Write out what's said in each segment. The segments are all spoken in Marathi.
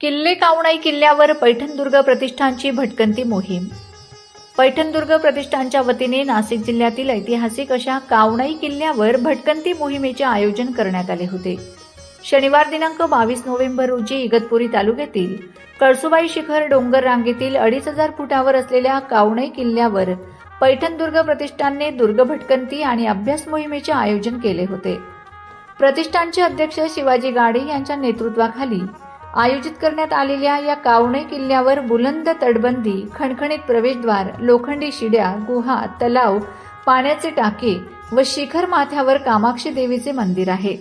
किल्ले कावणाई किल्ल्यावर पैठणदुर्ग प्रतिष्ठानची भटकंती मोहीम. पैठणदुर्ग प्रतिष्ठानच्या वतीने नाशिक जिल्ह्यातील ऐतिहासिक अशा कावणाई किल्ल्यावर भटकंती मोहिमेचे आयोजन करण्यात आले होते. शनिवार दिनांक बावीस नोव्हेंबर रोजी इगतपुरी तालुक्यातील कळसुबाई शिखर डोंगर रांगेतील अडीच हजार फुटावर असलेल्या कावणाई किल्ल्यावर पैठणदुर्ग प्रतिष्ठानने दुर्ग भटकंती आणि अभ्यास मोहिमेचे आयोजन केले होते. प्रतिष्ठानचे अध्यक्ष शिवाजी गाडे यांच्या नेतृत्वाखाली आयोजित करण्यात आलेल्या या कावणे किल्ल्यावर बुलंद तटबंदी खणखणीत प्रवेशद्वार लोखंडी शिड्या गुहा तलाव पाण्याचे टाके व शिखर माथ्यावर कामाक्षी देवीचे मंदिर आहे.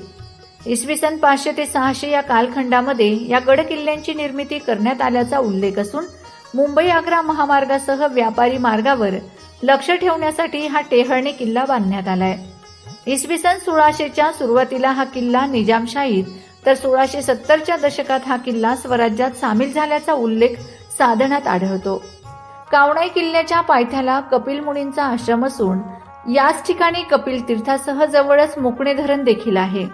इसवी सन पाचशे ते सहाशे या कालखंडामध्ये या गड किल्ल्यांची निर्मिती करण्यात आल्याचा उल्लेख असून मुंबई आग्रा महामार्गासह व्यापारी मार्गावर लक्ष ठेवण्यासाठी हा टेहळणी किल्ला बांधण्यात आलाय. इसवी सन सोळाशेच्या सुरुवातीला हा किल्ला निजामशाहीत तर सोळाशे सत्तरच्या दशकात हा किल्ला स्वराज्यात सामील झाल्याचा उल्लेख साधनात आढळतो. कावणाई किल्ल्याच्या पायथ्याला कपिल मुनींचा आश्रम असून याच ठिकाणी कपिल तीर्थासह जवळच मोकणे धरण देखील आहे.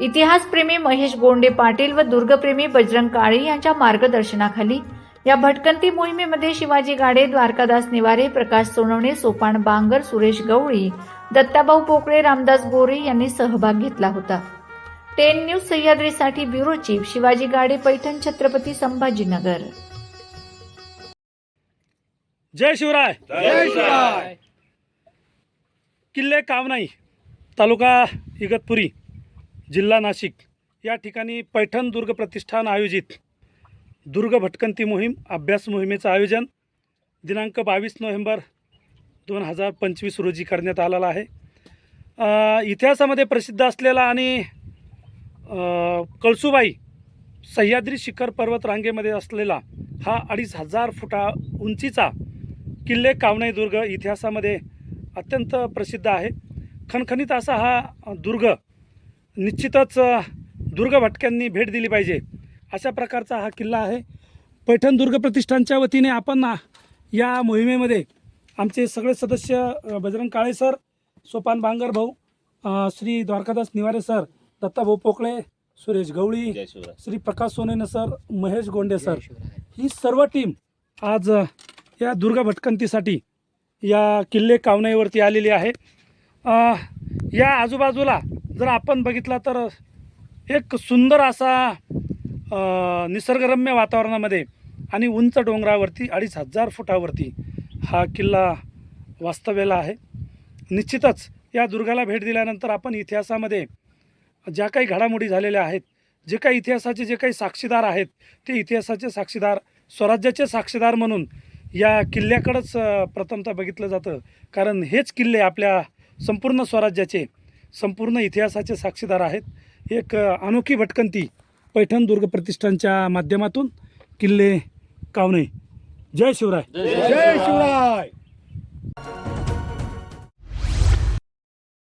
इतिहासप्रेमी महेश गोंडे पाटील व दुर्गप्रेमी बजरंग काळे यांच्या मार्गदर्शनाखाली या भटकंती मोहिमेमध्ये शिवाजी गाडे द्वारकादास निवारे प्रकाश सोनवणे सोपान बांगर सुरेश गवळी दत्ताभाऊ पोकळे रामदास गोरे यांनी सहभाग घेतला होता. टेन न्यूज सह्याद्रीसाठी ब्युरो चीफ शिवाजी गाडे पैठण छत्रपती संभाजीनगर. जय शिवराय. जय शिवराय. किल्ले कावनाई तालुका इगतपुरी जिल्हा नाशिक या ठिकाणी पैठण दुर्ग प्रतिष्ठान आयोजित दुर्ग भटकंती मोहीम अभ्यास मोहिमेचं आयोजन दिनांक बावीस नोव्हेंबर दोन हजार पंचवीस रोजी करण्यात आलेला आहे. इतिहासामध्ये प्रसिद्ध असलेला आणि कळसुबाई सह्याद्री शिखर पर्वत रांगेमध्ये असलेला हा अडीच हजार फुटा उंचीचा किल्ले कावणे दुर्ग इतिहासामध्ये अत्यंत प्रसिद्ध आहे. खणखणीत असा हा दुर्ग निश्चितच दुर्ग भटक्यांनी भेट दिली पाहिजे अशा प्रकारचा हा किल्ला आहे. पैठण दुर्ग प्रतिष्ठानच्या वतीने आपण या मोहिमेमध्ये आमचे सगळे सदस्य बजरंग काळे सर सोपान भांगर भाऊ Shri Dwarkadas Nivare sir Dattabhau Pokale Suresh Gawali Shri Prakash Sonene sir Mahesh Gonde sir. ही सर्व टीम आज या दुर्गा भटकंतीसाठी या किल्ले कावनाईवरती आलेली आहे. या आजूबाजूला जर आपण बघितला तर एक सुंदर असा निसर्गरम्य वातावरणामध्ये आणि उंच डोंगरावरती अडीच हजार फुटावरती हा किल्ला वास्तव्याला आहे. निश्चितच या दुर्गाला भेट दिल्यानंतर आपण इतिहासामध्ये ज्या काही घडामोडी झालेल्या आहेत जे काही इतिहासाचे जे काही साक्षीदार आहेत ते इतिहासाचे साक्षीदार स्वराज्याचे साक्षीदार म्हणून या किल्ल्याकडंच प्रथमतः बघितलं जातं. कारण हेच किल्ले आपल्या संपूर्ण स्वराज्याचे संपूर्ण इतिहासाचे साक्षीदार आहेत. एक अनोखी भटकंती पैठण दुर्ग प्रतिष्ठानच्या माध्यमातून किल्ले कावणे. जय शिवराय. जय शिवराय.